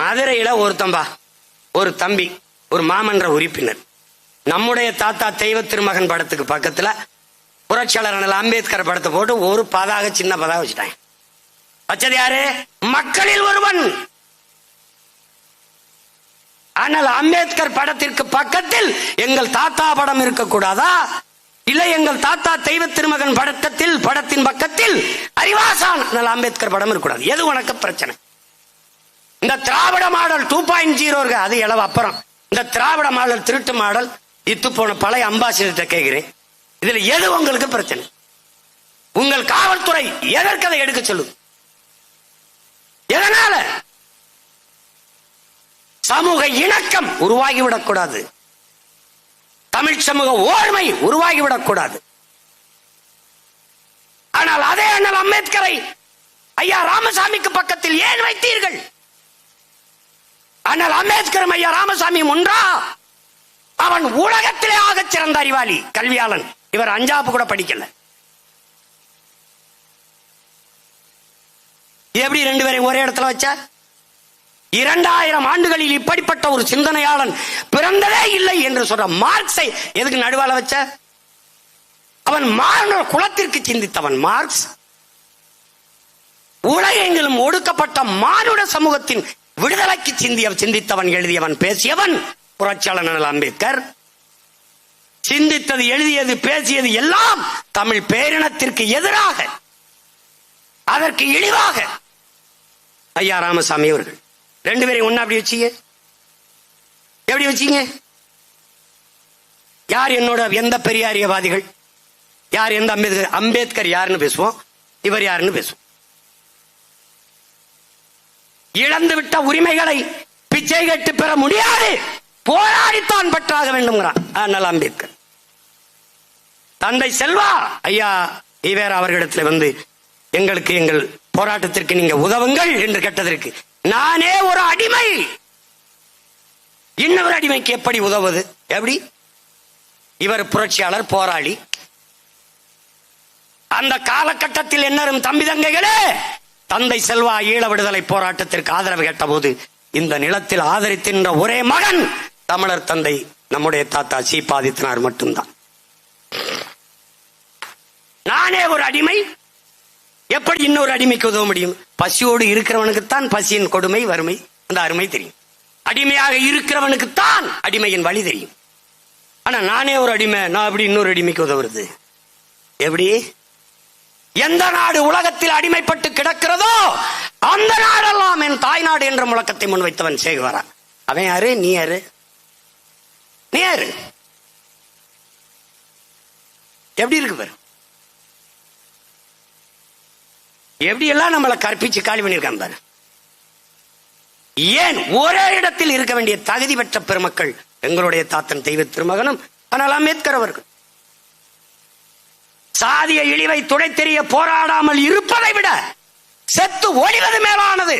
மதுரையில ஒருத்தம்பா ஒரு தம்பி ஒரு மாமன்ற உறுப்பினர். நம்முடைய தாத்தா தெய்வ திருமகன் படத்துக்கு பக்கத்துல புரட்சியாளர் அண்ணல் அம்பேத்கர் படத்தை போட்டு ஒரு பதாக சின்ன பதாக வச்சுட்டாங்க. வச்சது யாரு? மக்களில் ஒருவன். ஆனால் அம்பேத்கர் படத்திற்கு பக்கத்தில் எங்கள் தாத்தா படம் இருக்கக்கூடாதா? இல்லை எங்கள் தாத்தா தெய்வ திருமகன் படத்தில் படத்தின் பக்கத்தில் அறிவாசான் அம்பேத்கர் படம் இருக்கக்கூடாது. எது உனக்கு பிரச்சனை? இந்த Dravida model two point zero இருக்கு அது இளவு அப்புறம். இந்த திராவிட மாடல் திருட்டு மாடல் இத்து போன பழைய அம்பாசிடர்கிட்ட கேட்கிறேன் இதுல எது உங்களுக்கு பிரச்சனை? உங்கள் காவல்துறை எதற்கு அதை எடுக்க சொல்லு? எதனால? சமூக இணக்கம் உருவாகிவிடக் கூடாது. தமிழ் சமூக ஓர்மை உருவாகிவிடக் கூடாது. ஆனால் அதே அண்ணல் அம்பேத்கரை ஐயா ராமசாமிக்கு பக்கத்தில் ஏன் வைத்தீர்கள்? ஆனால் அம்பேத்கர் ஐயா ராமசாமி ஒன்றா அவன் உலகத்திலே ஆகச் சிறந்த அறிவாளி கல்வியாளன். இவர் அஞ்சாப்பு கூட படிக்கல. எப்படி ரெண்டு பேரையும் ஒரே இடத்துல வச்சா இரண்டாயிரம் ஆண்டுகளில் இப்படிப்பட்ட ஒரு சிந்தனையாளன் பிறந்ததே இல்லை என்று சொல்ற மார்க்ஸை எதுக்கு நடுவால வச்ச அவன் மாணவர் குலத்திற்கு சிந்தித்தவன் மார்க்ஸ். உலகெங்கிலும் ஒடுக்கப்பட்ட மானுட சமூகத்தின் விடுதலைக்கு சிந்திய சிந்தித்தவன் எழுதியவன் பேசியவன் புரட்சியாளர் அம்பேத்கர். சிந்தித்தது எழுதியது பேசியது எல்லாம் தமிழ் பேரினத்திற்கு எதிராக அதற்கு இழிவாக. ஐயா ராமசாமி அவர்கள் ரெண்டு பேரையும் ஒன்னா அப்படி வச்சீங்க? எப்படி வச்சீங்க? யார் என்னோட எந்த பெரியாரியவாதிகள்? யார் எந்த அம்பேத்கர் அம்பேத்கர் யாருன்னு பேசுவோம் இவர் யாருன்னு பேசுவோம். இழந்து விட்ட உரிமைகளை பிச்சை கட்டு பெற முடியாது. போராடித்தான் பெற்றாக வேண்டும்ங்கிறான். அண்ணல் அம்பேத்கர். தந்தை செல்வா ஐயா ஈவேரா அவர்களிடத்தில் வந்து எங்களுக்கு எங்கள் போராட்டத்திற்கு நீங்க உதவுங்கள் என்று கேட்டதற்கு நானே ஒரு அடிமை. இன்னொரு அடிமைக்கு எப்படி உதவுவது? எப்படி? இவர் புரட்சியாளர் போராளி. அந்த காலகட்டத்தில் என்னரும் தம்பி தங்கைகளே தந்தை செல்வா ஈழ விடுதலை போராட்டத்திற்கு ஆதரவு கேட்டபோது இந்த நிலத்தில் ஆதரித்தின்ற ஒரே மகன் தமிழர் தந்தை நம்முடைய தாத்தா சீபாதித்தனார் மட்டும்தான். நானே ஒரு அடிமை. எப்படி இன்னொரு அடிமைக்கு உதவ முடியும்? பசியோடு இருக்கிறவனுக்குத்தான் பசியின் கொடுமை வறுமை. அந்த அருமை தெரியும். அடிமையாக இருக்கிறவனுக்குத்தான் அடிமையின் வழி தெரியும். ஆனா நானே ஒரு அடிமை நான் எப்படி இன்னொரு அடிமைக்கு உதவுறது? எப்படி? எந்த நாடு உலகத்தில் அடிமைப்பட்டு கிடக்கிறதோ அந்த நாடெல்லாம் என் தாய்நாடு என்ற முழக்கத்தை முன்வைத்தவன் சேகுவரா. அவன் யாரு? நீ யாரு? நீ யாரு? எப்படி இருக்கு பாரு? எப்படி எல்லாம் நம்மளை கற்பிச்சு காலி பண்ணிருக்கான் பாரு? ஏன் ஒரே இடத்தில் இருக்க வேண்டிய தகுதி பெற்ற பெருமக்கள் எங்களுடைய தாத்தன் தெய்வ திருமகனும் ஆனால் அம்பேத்கர் அவர்கள். சாதிய இழிவை துடைத்தெறிய தெரிய போராடாமல் இருப்பதை விட செத்து ஒழிவது மேலானது.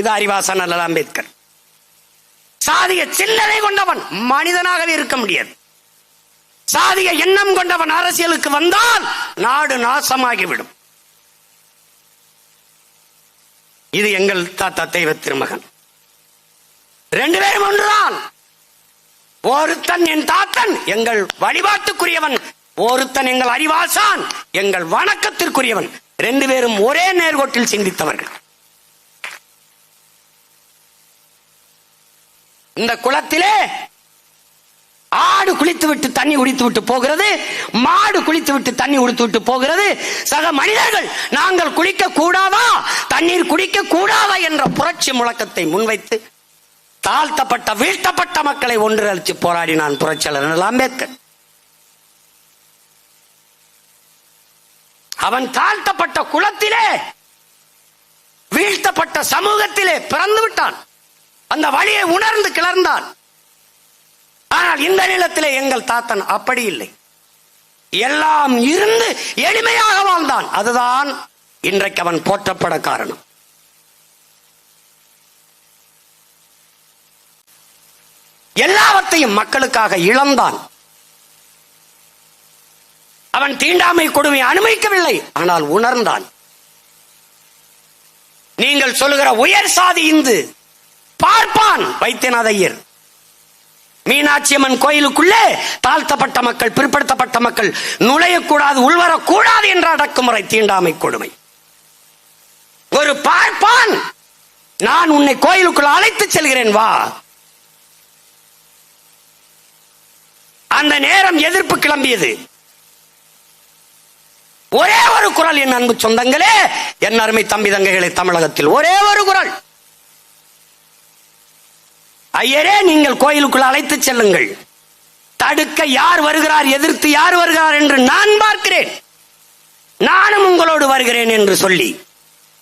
இது அறிவாசன் அல்ல அம்பேத்கர். சாதிய சின்னதை கொண்டவன் மனிதனாகவே இருக்க முடியாது. சாதிய எண்ணம் கொண்டவன் அரசியலுக்கு வந்தால் நாடு நாசமாகிவிடும். இது எங்கள் தாத்தா தெய்வ திருமகன். ரெண்டு பேரும் ஒன்றுதான். ஒருத்தன் என் தாத்தன் எங்கள் வழிபாட்டுக்குரியவன் ஒருத்தன் எங்கள் அறிவாசான் எங்கள் வணக்கத்திற்குரியவன். ரெண்டு பேரும் ஒரே நேர்கோட்டில் சிந்தித்தவர்கள். இந்த குளத்திலே ஆடு குளித்து விட்டு தண்ணி குடித்து விட்டு போகிறது மாடு குளித்து விட்டு தண்ணி குடித்து விட்டு போகிறது. சக மனிதர்கள் நாங்கள் குளிக்க கூடாதா தண்ணீர் குடிக்க கூடாதா என்ற புரட்சி முழக்கத்தை முன்வைத்து தாழ்த்தப்பட்ட வீழ்த்தப்பட்ட மக்களை ஒன்றிணைச்சு போராடினான் புரட்சியாளர் அம்பேத்கர். அவன் தாழ்த்தப்பட்ட குலத்திலே வீழ்த்தப்பட்ட சமூகத்திலே பிறந்து விட்டான். அந்த வழியை உணர்ந்து கிளர்ந்தான். ஆனால் இந்த நிலத்திலே எங்கள் தாத்தன் அப்படி இல்லை. எல்லாம் இருந்து எளிமையாக வாழ்ந்தான். அதுதான் இன்றைக்கு அவன் போற்றப்பட காரணம். எல்லாவற்றையும் மக்களுக்காக இழந்தான். அவன் தீண்டாமை கொடுமை அனுமதிக்கவில்லை. ஆனால் உணர்ந்தான். நீங்கள் சொல்லுகிற உயர் சாதி இந்து. பார்ப்பான் வைத்தியநாத ஐயர். மீனாட்சி அம்மன் கோயிலுக்குள்ளே தாழ்த்தப்பட்ட மக்கள் பிற்படுத்தப்பட்ட மக்கள் நுழையக்கூடாது உள்வரக்கூடாது என்ற அடக்குமுறை தீண்டாமை கொடுமை. ஒரு பார்ப்பான் நான் உன்னை கோயிலுக்குள் அழைத்து செல்கிறேன் வா. அந்த நேரம் எதிர்ப்பு கிளம்பியது. ஒரே ஒரு குரல் என் அன்பு சொந்தங்களே என் அருமை தம்பி தங்கைகளை தமிழகத்தில் ஒரே ஒரு குரல். ஐயரே நீங்கள் கோயிலுக்குள் அழைத்து செல்லுங்கள். தடுக்க யார் வருகிறார் எதிர்த்து யார் வருகிறார் என்று நான் பார்க்கிறேன். நானும் உங்களோடு வருகிறேன் என்று சொல்லி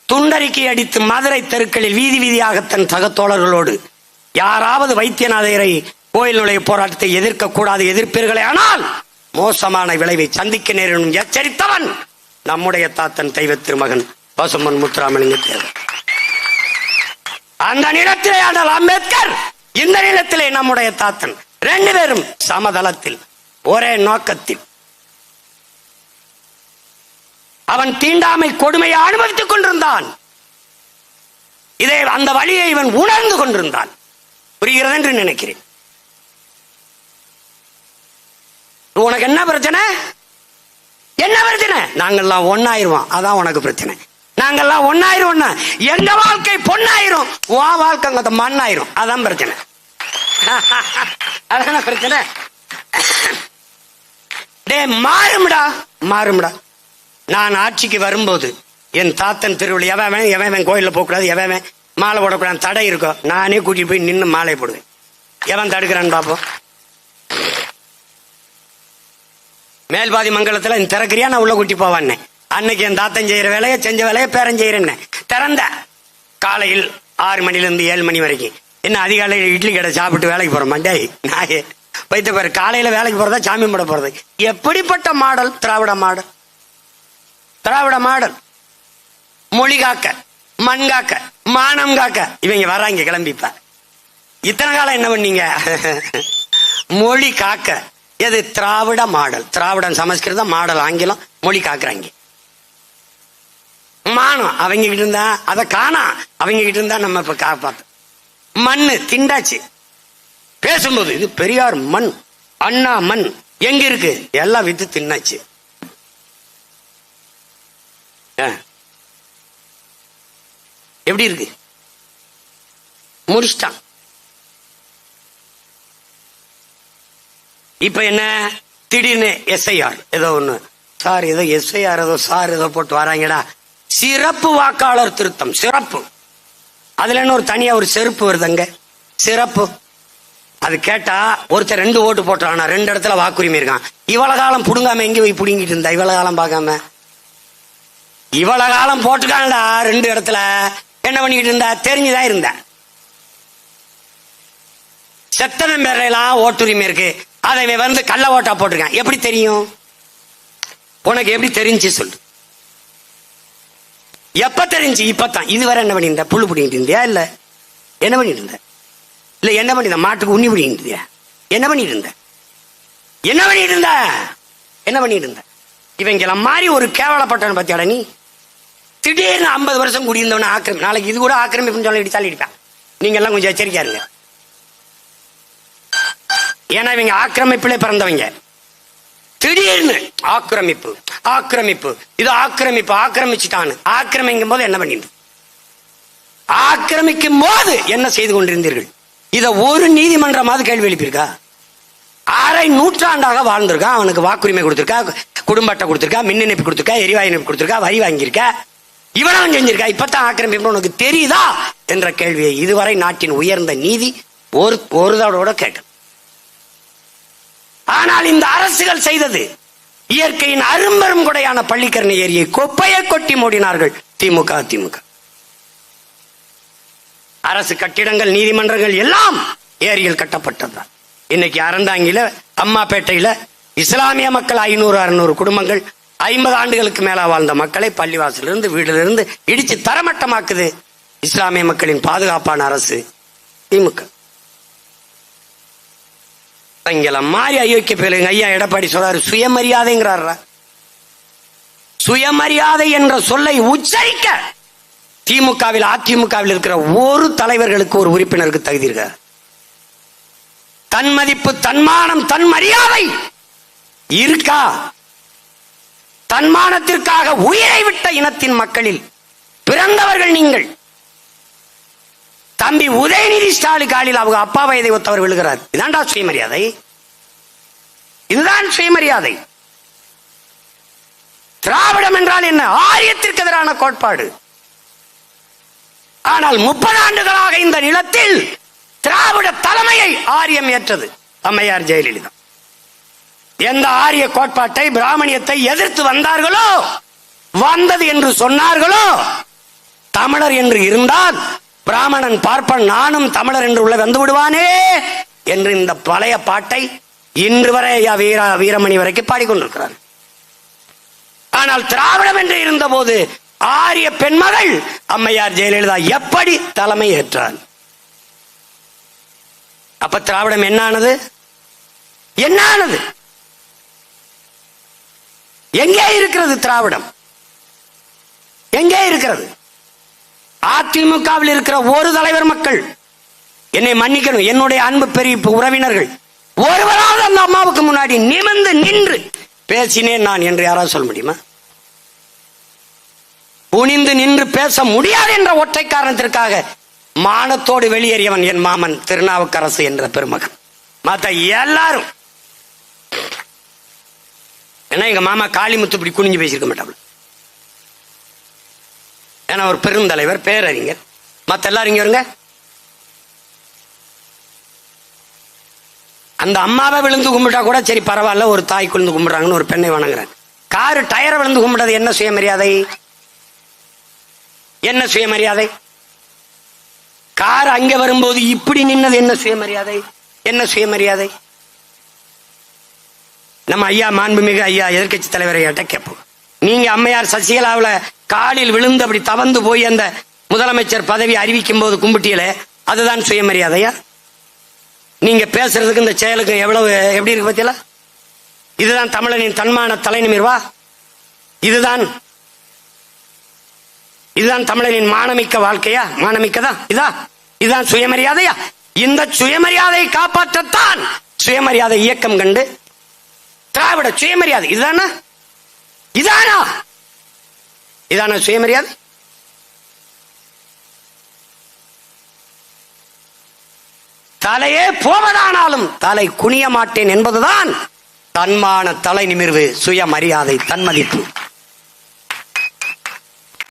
துண்டறிக்கை அடித்து மதுரை தெருக்களில் வீதி வீதியாக தன் சகத்தோழர்களோடு யாராவது வைத்தியநாதரை கோயில் நுழைய போராட்டத்தை எதிர்க்க கூடாது எதிர்ப்பீர்களே. ஆனால் மோசமான விளைவை சந்திக்க நேரிடும் எச்சரித்தவன் நம்முடைய தாத்தன் தெய்வ திருமகன் பசுமன் முத்துராமலிங்க தேவர். அந்த நிலத்திலே ஆனால் அம்பேத்கர் இந்த நிலத்திலே நம்முடைய தாத்தன். ரெண்டு பேரும் சமதளத்தில் ஒரே நோக்கத்தில். அவன் தீண்டாமை கொடுமையை அனுபவித்துக் கொண்டிருந்தான். இதை அந்த வழியை இவன் உணர்ந்து கொண்டிருந்தான். புரிகிறது என்று நினைக்கிறேன். உனக்கு என்ன பிரச்சனை? என்ன பிரச்சனை? நாங்கெல்லாம் ஒன்னாயிருவோம் அதான் உனக்கு பிரச்சனை. நாங்கெல்லாம் ஒன்னாயிரும் எங்க வாழ்க்கை பொண்ணாயிரும். வா வாழ்க்கை அங்க மண்ணாயிரும். அதான் பிரச்சனை. அதான பிரச்சனை? டே மாறும்டா. மாறும்டா. நான் ஆட்சிக்கு வரும்போது என் தாத்தன் திருவிழி எவன் எவன் கோயிலில் போகக்கூடாது எவன் எவன் மாலை போடக்கூடாது தடை இருக்கும் நானே கூட்டிட்டு போய் நின்று மாலை போடுவேன். எவன் தடுக்கிறான்னு பார்ப்போம் மேல்பாதி மங்கலத்துல இந்த திறக்கிறியா நான் உள்ள கூட்டி போவான்னு. அன்னைக்கு என் தாத்தன் செய்யற வேலையை செஞ்ச வேலையை பேரன் செய்யறேன்னு. திறந்த. காலையில் ஆறு மணிலேருந்து ஏழு மணி வரைக்கும். என்ன அதிகாலையில் இட்லி கடை சாப்பிட்டு வேலைக்கு போற மாட்டேய் நாயே. வைத்த பேர் காலையில வேலைக்கு போறதா சாமி போட போறது? எப்படிப்பட்ட model? Dravida model. Dravida model. மொழி காக்க மண் காக்க மானம் காக்க. இவங்க வராங்க கிளம்பிப்ப இத்தனை காலம் என்ன பண்ணீங்க? மொழி காக்க. எது? திராவிட மாடல். திராவிடம் சமஸ்கிருதம் மாடல் ஆங்கிலம் மொழி காக்குறாங்க. மானம் அவங்க கிட்ட இருந்தா அதை காணா. அவங்க கிட்ட இருந்தா நம்ம இப்ப காப்பாத்தோம் மண்ணு திண்டாச்சு. பேசும்போது இது பெரியார் மண் அண்ணா மண் எங்க இருக்கு? எல்லாம் வித்து தின்னாச்சு. எப்படி இருக்கு? முடிச்சிட்டான். இப்ப என்ன? திடீர்னு எஸ்ஐஆர் ஏதோ ஒண்ணு. சார் ஏதோ எஸ்ஐஆர் ஏதோ சார் ஏதோ போட்டு வராங்கடா. சிறப்பு வாக்காளர் திருத்தம் சிறப்பு. அதுல ஒரு தனியா ஒரு செருப்பு வருதுங்க. சிறப்பு. அது கேட்டா ஒருத்தர் ரெண்டு ஓட்டு போட்டானா ரெண்டு இடத்துல வாக்குரிமை இருக்கான். இவ்வளவு காலம் புடுங்காம எங்க போய் புடுங்கிட்டு இருந்தா? இவ்வளவு காலம் பார்க்காம? இவ்வளவு காலம் போட்டுக்காங்கடா ரெண்டு இடத்துல. என்ன பண்ணிக்கிட்டு இருந்தா? தெரிஞ்சுதான் இருந்த செத்தனம் பேரையெல்லாம் ஓட்டுரிமை இருக்கு. அதை வந்து கள்ள ஓட்டா போட்டிருக்கான். எப்படி தெரியும்? உனக்கு எப்படி தெரிஞ்சு சொல்லு. எப்ப தெரிஞ்சு? இப்பதான் இதுவரை என்ன பண்ணியிருந்த? புல்லு பிடிங்கிட்டு இருந்தியா? இல்ல. என்ன பண்ணிட்டு இருந்த இல்ல என்ன பண்ணிருந்த மாட்டுக்கு உண்ணி பிடிக்கிட்டு இருந்தியா? என்ன பண்ணிட்டு இருந்த என்ன பண்ணிட்டு இருந்த என்ன பண்ணிட்டு இருந்த இவங்கெல்லாம் மாதிரி ஒரு கேவலப்பட்டவன் பத்தியாட நீ? திடீர்னு ஐம்பது வருஷம் குடியிருந்தவன ஆக்கிரமி நாளைக்கு இது கூட ஆக்கிரமிப்புன்னு சொல்லி இடிச்சாலும் இடிப்பேன். நீங்க எல்லாம் கொஞ்சம் எச்சரிக்கையா இருங்க. ஏன்னா இவங்க ஆக்கிரமிப்பிலே பிறந்தவங்க. திடீர்னு ஆக்கிரமிப்பு ஆக்கிரமிப்பு இது ஆக்கிரமிப்பு ஆக்கிரமிச்சுட்டான்னு. ஆக்கிரமிக்கும் போது என்ன பண்ணிட்டு ஆக்கிரமிக்கும் போது என்ன செய்து கொண்டிருந்தீர்கள்? இத ஒரு நீதிமன்றமாவது கேள்வி எழுப்பியிருக்கா? அரை நூற்றாண்டாக வாழ்ந்திருக்கான் அவனுக்கு வாக்குரிமை கொடுத்திருக்கா? குடும்பத்தை கொடுத்திருக்கா? மின் இணைப்பு கொடுத்திருக்கா? எரிவாயு இணைப்பு கொடுத்திருக்கா? வரி வாங்கியிருக்கா? இவனும் செஞ்சிருக்கா? இப்பதான் ஆக்கிரமிப்பு உனக்கு தெரியுதா? என்ற கேள்வியை இதுவரை நாட்டின் உயர்ந்த நீதி ஒரு ஒரு தடவோட கேட்க ஆனால் இந்த அரசுகள் செய்தது இயற்கையின் அரும்பெரும் கொடையான பள்ளிக்கரணை ஏரியை கொப்பையை கொட்டி மூடினார்கள் திமுக அதிமுக. அரசு கட்டிடங்கள் நீதிமன்றங்கள் எல்லாம் ஏரியில் கட்டப்பட்டது இன்னைக்கு அறந்தாங்கில அம்மாப்பேட்டையில இஸ்லாமிய மக்கள் ஐநூறு அறுநூறு குடும்பங்கள் ஐம்பது ஆண்டுகளுக்கு மேல வாழ்ந்த மக்களை பள்ளிவாசலிருந்து வீடுலிருந்து இடிச்சு தரமட்டமாக்குது இஸ்லாமிய மக்களின் பாதுகாப்பான அரசு திமுக. எங்களை மாறி அயோக்கிய பிள்ளைங்க ஐயா எடப்பாடி சொல்றாரு சுயமரியாதைங்கிறார் சுயமரியாதை என்ற சொல்லை உச்சரிக்க திமுகவில் அதிமுகவில் இருக்கிற ஒரு தலைவர்களுக்கு ஒரு உறுப்பினருக்கு தகுதி இருக்க? தன் மதிப்பு தன்மானம் தன் மரியாதை இருக்கா? தன்மானத்திற்காக உயிரை விட்ட இனத்தின் மக்களில் பிறந்தவர்கள் நீங்கள் தம்பி உதயநிதி ஸ்டாலின் காலில் அவங்க அப்பா வயதை ஒத்தவர் விழுகிறார். இதான்டா சுயமரியாதை. இதுதான் சுயமரியாதை. திராவிடம் என்றால் என்ன? ஆரியத்திற்கு எதிரான கோட்பாடு. ஆனால் முப்பது ஆண்டுகளாக இந்த நிலத்தில் திராவிட தலைமையை ஆரியம் ஏற்றது. அம்மையார் ஜெயலலிதா. எந்த ஆரிய கோட்பாட்டை பிராமணியத்தை எதிர்த்து வந்தார்களோ வந்தது என்று சொன்னார்களோ தமிழர் என்று இருந்தால் பிராமணன் பார்ப்பன் நானும் தமிழர் என்று உள்ள வந்து விடுவானே என்று இந்த பழைய பாட்டை இன்று வரை ஐயா வீர வீரமணி வரைக்கும் பாடிக்கொண்டிருக்கிறார். ஆனால் திராவிடம் என்று இருந்தபோது ஆரிய பெண்மகள் அம்மையார் ஜெயலலிதா எப்படி தலைமை ஏற்றார்? அப்ப திராவிடம் என்ன ஆனது என்ன ஆனது எங்கே இருக்கிறது திராவிடம்? எங்கே இருக்கிறது? அதிமுகவில் இருக்கிற ஒரு தலைவர் மக்கள் என்னை மன்னிக்கணும். என்னுடைய அன்பு பெரிய உறவினர்கள். ஒருவராவது அந்த அம்மாவுக்கு முன்னாடி நிமிர்ந்து நின்று பேசினேன் நான் என்று யாராவது சொல்ல முடியுமா? குனிந்து நின்று பேச முடியாது என்ற ஒற்றை காரணத்திற்காக மானத்தோடு வெளியேறியவன் என் மாமன் திருநாவுக்கரசு என்ற பெருமகன். மத்த எல்லாரும். ஏன்னா எங்க மாமா காளிமுத்து இப்படி குனிஞ்சு பேசியிருக்க மாட்டாங்க ஏன்னா ஒரு பெருந்தலைவர் பேரறிஞர். மத்த எல்லாரும் இங்க வருங்க. அந்த அம்மாவை விழுந்து கும்பிட்டா கூட சரி பரவாயில்ல ஒரு தாய் குழுந்து கும்பிடுறாங்கன்னு ஒரு பெண்ணை வணங்குறாங்க காரு டயரை விழுந்து கும்பிட்டது என்ன சுயமரியாதை? என்ன சுயமரியாதை? கார் அங்க வரும்போது இப்படி நின்னது என்ன சுயமரியாதை? என்ன சுயமரியாதை? நம்ம ஐயா மாண்புமிகு ஐயா எதிர்க்கட்சி தலைவர் ஐயாட்ட கேட்போம். நீங்க அம்மையார் சசிகலாவுல காலில் விழுந்து அப்படி தவந்து போய் அந்த முதலமைச்சர் பதவி அறிவிக்கும் போது கும்பிட்டியலே அதுதான் சுயமரியாதையா? நீங்க பேசுறதுக்கு இந்த செயலுக்கு எவ்வளவு எப்படி இருக்கு பத்தியல? இதுதான் தமிழனின் தன்மான தலை நிமிர்வா இதுதான் இதுதான் தமிழனின் மானமிக்க வாழ்க்கையா? மானமிக்கதா? இதா? இதுதான் சுயமரியாதையா? இந்த சுயமரியாதையை காப்பாற்றத்தான் சுயமரியாதை இயக்கம் கண்டு திராவிட சுயமரியாதை. இதுதானா? இதானா? இதானா சுயமரியாதை? தலையே போவதானாலும் தலை குனிய மாட்டேன் என்பதுதான் தன்மான தலை நிமிர்வு சுயமரியாதை தன்மதிப்பு.